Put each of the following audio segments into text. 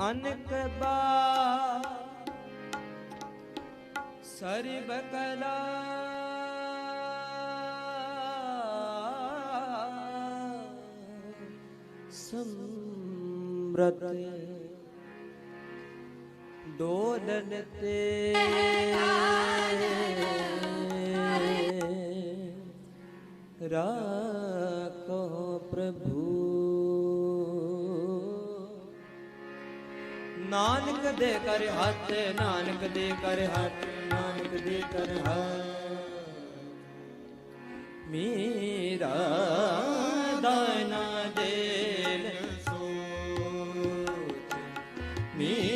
ਅਨਕ ਬਾ ਸਰਬ ਕਲਾ ਸਮਰਤ ਡੋਲਨ ਤੇ ਰਾਖੋ ਪ੍ਰਭੂ ਨਾਨਕ ਦੇ ਕਰ ਹੱਥ, ਨਾਨਕ ਦੇ ਕਰ ਹੱਥ, ਨਾਨਕ ਦੇ ਕਰ ਹੱਥ। ਮੇਰਾ ਦਾਨਾ ਦੇ ਸੋਚ। ਮੇਰਾ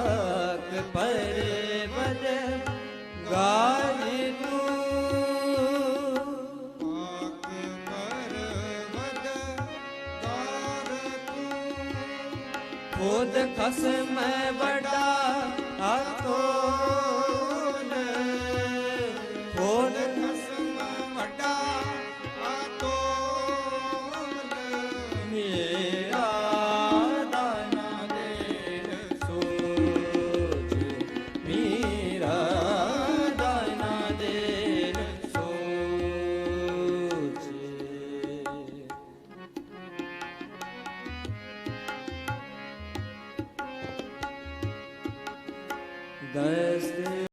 ਪਾਕ ਪਰਵਦ ਗਾਰ ਤੂੰ। ਖੁਦ ਖਸਮ ਵੱਡਾ ਆਤੋਲ दस